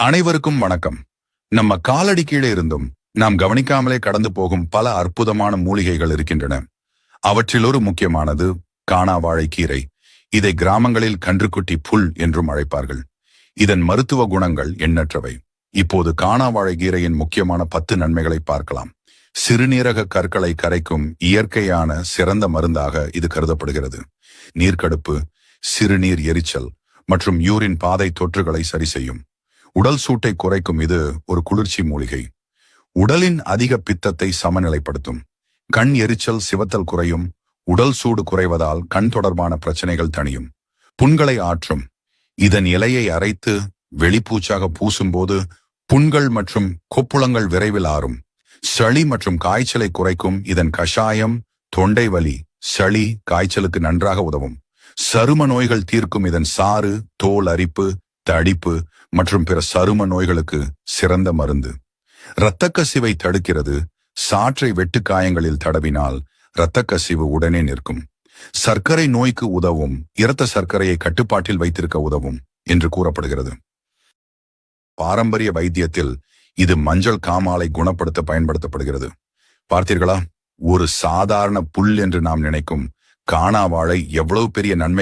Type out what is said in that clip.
அனைவருக்கும் வணக்கம். நம்ம காலடி கீழே இருந்தும் நாம் கவனிக்காமலே கடந்து போகும் பல அற்புதமான மூலிகைகள் இருக்கின்றன. அவற்றில் ஒரு முக்கியமானது காணாவாழை கீரை இதை கிராமங்களில் கன்றுக்குட்டி புல் என்றும் அழைப்பார்கள். இதன் மருத்துவ குணங்கள் எண்ணற்றவை. இப்போது காணாவாழை கீரையின் முக்கியமான பத்து நன்மைகளை பார்க்கலாம். சிறுநீரக கற்களை கரைக்கும் இயற்கையான சிறந்த மருந்தாக இது கருதப்படுகிறது. நீர்க்கடுப்பு சிறுநீர் எரிச்சல் மற்றும் யூரின் பாதை தொற்றுகளை சரி செய்யும். உடல் சூட்டை குறைக்கும் இது ஒரு குளிர்ச்சி மூலிகை. உடலின் அதிக பித்தத்தை சமநிலைப்படுத்தும். கண் எரிச்சல் சிவத்தல் குறையும். உடல் சூடு குறைவதால் கண் தொடர்பான பிரச்சனைகள் தணியும். புண்களை ஆற்றும். இதன் இலையை அரைத்து வெளிப்பூச்சாக பூசும்போது புண்கள் மற்றும் கொப்புளங்கள் விரைவில் ஆறும். சளி மற்றும் காய்ச்சலை குறைக்கும் இதன் கஷாயம் தொண்டை வலி சளி காய்ச்சலுக்கு நன்றாக உதவும். சரும நோய்கள் தீர்க்கும் இதன் சாறு தோல் அரிப்பு தடிப்பு மற்றும் பிற சரும நோய்களுக்கு சிறந்த மருந்து. இரத்தக் கசிவை தடுக்கிறது. சாற்றை வெட்டுக்காயங்களில் தடவினால் இரத்தக் கசிவு உடனே நிற்கும். சர்க்கரை நோய்க்கு உதவும். இரத்த சர்க்கரையை கட்டுப்பாட்டில் வைத்திருக்க உதவும் என்று கூறப்படுகிறது. பாரம்பரிய வைத்தியத்தில் இது மஞ்சள் காமாலை குணப்படுத்த பயன்படுத்தப்படுகிறது. பார்த்தீர்களா? ஒரு சாதாரண புல் என்று நாம் நினைக்கும் காணாவாழை எவ்வளவு பெரிய நன்மை